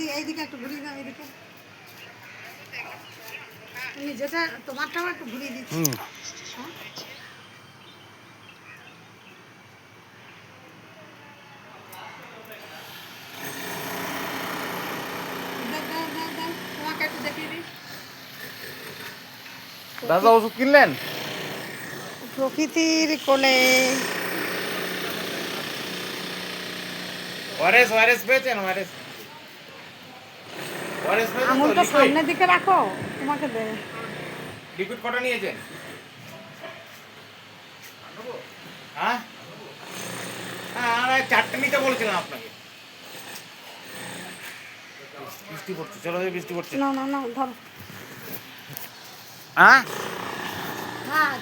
একটু ঘুরিয়ে দাও তুমি যেটা তোমারটাও একটু ঘুরিয়ে দিচ্ছি। দেখিয়ে দিই। দাদা ওষুধ কিনলেন? প্রকৃতির কোলে। ওয়ারেস ওয়ারেস পেয়েছেন ওয়ারেস। আঙুলটা সামনের দিকে রাখো তোমাকে দে। লিকুইড কটা নিয়েছেন? হ্যাঁ? হ্যাঁ আর চারটে নিতে বলেছিলাম আপনাকে। বৃষ্টি পড়ছে চলো বৃষ্টি পড়ছে। না না না ধরো। হ্যাঁ? হ্যাঁ